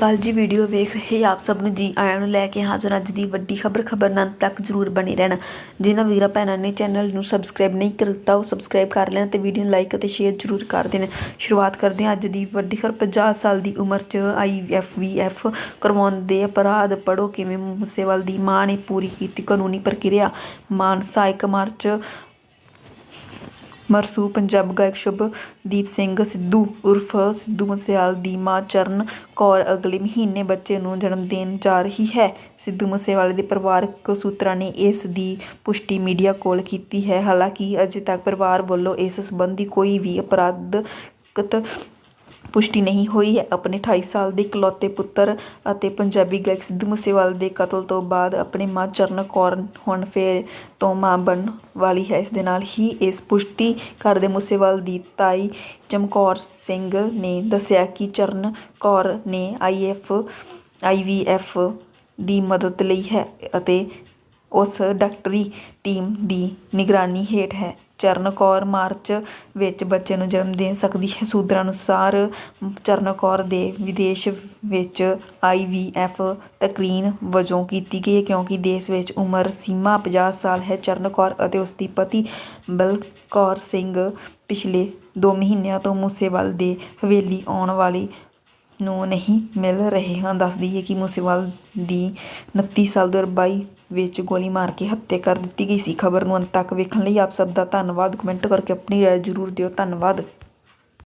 ਕੱਲ ਜੀ ਵੀਡੀਓ ਵੇਖ ਰਹੇ ਆਪ ਸਭ ਨੂੰ ਜੀ ਆਇਆਂ ਨੂੰ ਲੈ ਕੇ ਹਾਜ਼ਰ ਅੱਜ ਦੀ ਵੱਡੀ ਖਬਰ ਖਬਰ ਤੱਕ ਜਰੂਰ ਬਣੇ ਰਹਿਣਾ। ਜਿਨ੍ਹਾਂ ਵੀਰਾਂ ਭੈਣਾਂ ਨੇ ਚੈਨਲ ਨੂੰ ਸਬਸਕ੍ਰਾਈਬ ਨਹੀਂ ਕੀਤਾ ਉਹ ਸਬਸਕ੍ਰਾਈਬ ਕਰ ਲੈਣ ਤੇ ਵੀਡੀਓ ਨੂੰ ਲਾਈਕ ਅਤੇ ਸ਼ੇਅਰ ਜਰੂਰ ਕਰ ਦੇਣ। ਸ਼ੁਰੂਆਤ ਕਰਦੇ ਹਾਂ ਅੱਜ ਦੀ ਵੱਡੀ ਖਬਰ। 50 ਸਾਲ ਦੀ ਉਮਰ 'ਚ ਆਈਐਫਵੀਐਫ ਕਰਵਾਉਣ ਦੇ ਅਪਰਾਧ। ਪੜੋ ਕਿਵੇਂ ਮੂਸੇਵਾਲ ਦੀ ਮਾਂ ਨੇ ਪੂਰੀ ਕੀਤੀ ਕਾਨੂੰਨੀ ਪ੍ਰਕਿਰਿਆ। ਮਾਨਸਾ ਇੱਕ ਮਾਰਚ ਮਰਸੂ, ਪੰਜਾਬ ਗਾਇਕ ਸ਼ੁਭਦੀਪ ਸਿੰਘ, ਸਿੱਧੂ ਉਰਫ ਸਿੱਧੂ ਮੂਸੇਵਾਲੇ ਦੀ ਮਾਂ ਚਰਨ ਕੌਰ ਅਗਲੇ ਮਹੀਨੇ ਬੱਚੇ ਨੂੰ ਜਨਮ ਦੇਣ ਜਾ ਰਹੀ ਹੈ। ਸਿੱਧੂ ਮੂਸੇਵਾਲੇ ਦੇ ਪਰਿਵਾਰਕ ਸੂਤਰਾਂ ਨੇ ਇਸ ਦੀ ਪੁਸ਼ਟੀ ਮੀਡੀਆ ਕੋਲ ਕੀਤੀ ਹੈ। ਹਾਲਾਂਕਿ ਅਜੇ ਤੱਕ ਪਰਿਵਾਰ ਵੱਲੋਂ ਇਸ ਸੰਬੰਧੀ ਕੋਈ ਵੀ ਅਪਰਾਧਿਕ ਪੁਸ਼ਟੀ ਨਹੀਂ ਹੋਈ ਹੈ। ਆਪਣੇ 28 ਸਾਲ ਦੇ ਇਕਲੌਤੇ ਪੁੱਤਰ ਅਤੇ ਪੰਜਾਬੀ ਗਾਇਕ ਸਿੱਧੂ ਮੂਸੇਵਾਲੇ ਦੇ ਕਤਲ ਤੋਂ ਬਾਅਦ ਆਪਣੀ ਮਾਂ ਚਰਨ ਕੌਰ ਹੁਣ ਫੇਰ ਤੋਂ ਮਾਂ ਬਣਨ ਵਾਲੀ ਹੈ। ਇਸ ਦੇ ਨਾਲ ਹੀ ਇਸ ਪੁਸ਼ਟੀ ਕਰਦੇ ਮੂਸੇਵਾਲ ਦੀ ਤਾਈ ਚਮਕੌਰ ਸਿੰਘ ਨੇ ਦੱਸਿਆ ਕਿ ਚਰਨ ਕੌਰ ਨੇ ਆਈਐਫ ਆਈਵੀਐਫ ਦੀ ਮਦਦ ਲਈ ਹੈ ਅਤੇ ਉਸ ਡਾਕਟਰੀ ਟੀਮ ਦੀ ਨਿਗਰਾਨੀ ਹੇਠ ਹੈ। ਚਰਨ ਕੌਰ ਮਾਰਚ ਵਿੱਚ ਬੱਚੇ ਨੂੰ ਜਨਮ ਦੇ ਸਕਦੀ ਹੈ। ਸੂਤਰਾਂ ਅਨੁਸਾਰ ਚਰਨ ਕੌਰ ਦੇ ਵਿਦੇਸ਼ ਵਿੱਚ ਆਈ ਵੀ ਆਈਵੀਐਫ ਤਕਰੀਨ ਵਜੋਂ ਕੀਤੀ ਗਈ ਹੈ ਕਿਉਂਕਿ ਦੇਸ਼ ਵਿੱਚ ਉਮਰ ਸੀਮਾ 50 ਸਾਲ ਹੈ। ਚਰਨ ਕੌਰ ਅਤੇ ਉਸ ਦੀ ਪਤੀ ਬਲਕੌਰ ਸਿੰਘ ਪਿਛਲੇ ਦੋ ਮਹੀਨਿਆਂ ਤੋਂ ਮੂਸੇਵਾਲ ਦੇ ਹਵੇਲੀ ਆਉਣ ਵਾਲੀ ਨੂੰ ਨਹੀਂ ਮਿਲ ਰਹੇ ਹਨ। ਦੱਸਦੀ ਹੈ ਕਿ ਮੂਸੇਵਾਲ ਦੀ 29 ਸਾਲ 2022 ਵਿੱਚ ਗੋਲੀ ਮਾਰ ਕੇ ਹੱਤਿਆ ਕਰ ਦਿੱਤੀ ਗਈ ਸੀ। ਖਬਰ ਨੂੰ ਅੰਤ ਤੱਕ ਵੇਖਣ ਲਈ ਆਪ ਸਭ ਦਾ ਧੰਨਵਾਦ। ਕਮੈਂਟ ਕਰਕੇ ਆਪਣੀ ਰਾਏ ਜ਼ਰੂਰ ਦਿਓ। ਧੰਨਵਾਦ।